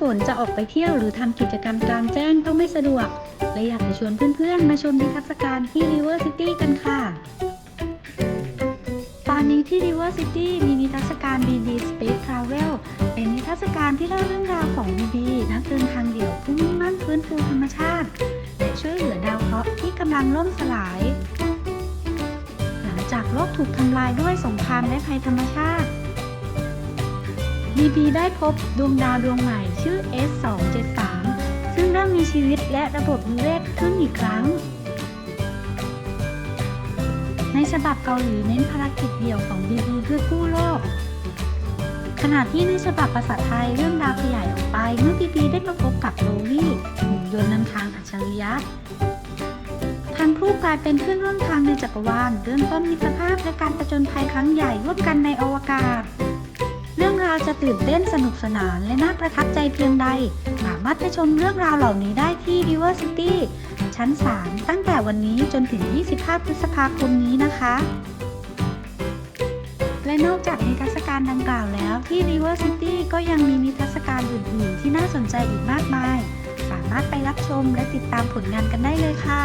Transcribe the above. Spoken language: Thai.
ฝนจะออกไปเที่ยวหรือทำกิจกรรมกลางแจ้งก็ไม่สะดวกเลยอยากจะชวนเพื่อนๆ มาชมนิทรรศการที่ River City กันค่ะ ตอนนี้ที่ River City มีนิทรรศการ BB Space Travel เป็นนิทรรศการที่เล่าเรื่องราวของ BB นักเดินทางเดี่ยวผู้มุ่งมั่นฟื้นฟูธรรมชาติ และช่วยเหลือดาวเคราะห์ที่กำลังล่มสลาย หลังจากโลกถูกทำลายด้วยสงครามและภัยธรรมชาติ BB ได้พบดวงดาวดวงใหม่ชื่อ S273 ซึ่งเริ่มมีชีวิตและระบบนิเวศขึ้นอีกครั้ง ในฉบับเกาหลีเน้นภารกิจเดี่ยวของ BB เพื่อกู้โลก ขณะที่ในฉบับภาษาไทยเรื่องราวขยายออกไป เมื่อ BB ได้มาพบกับโรวี่หุ่นยนต์นำทางอัจฉริยะทั้งคู่กลายเป็นเพื่อนร่วมทางในจักรวาลเริ่มต้นมิตรภาพและการประจนภัยครั้งใหญ่ร่วมกันในอวกาศ ตื่นเต้นสนุกสนานและน่าประทับใจเพียงใด สามารถไปชมเรื่องราวเหล่านี้ได้ที่ River City ชั้น 3 ตั้งแต่วันนี้จนถึง 25 พฤษภาคมนี้นะคะ และนอกจากนิทรรศการดังกล่าวแล้วที่ River City ก็ยังมีนิทรรศการอื่นๆ ที่น่าสนใจอีกมากมาย สามารถไปรับชมและติดตามผลงานกันได้เลยค่ะ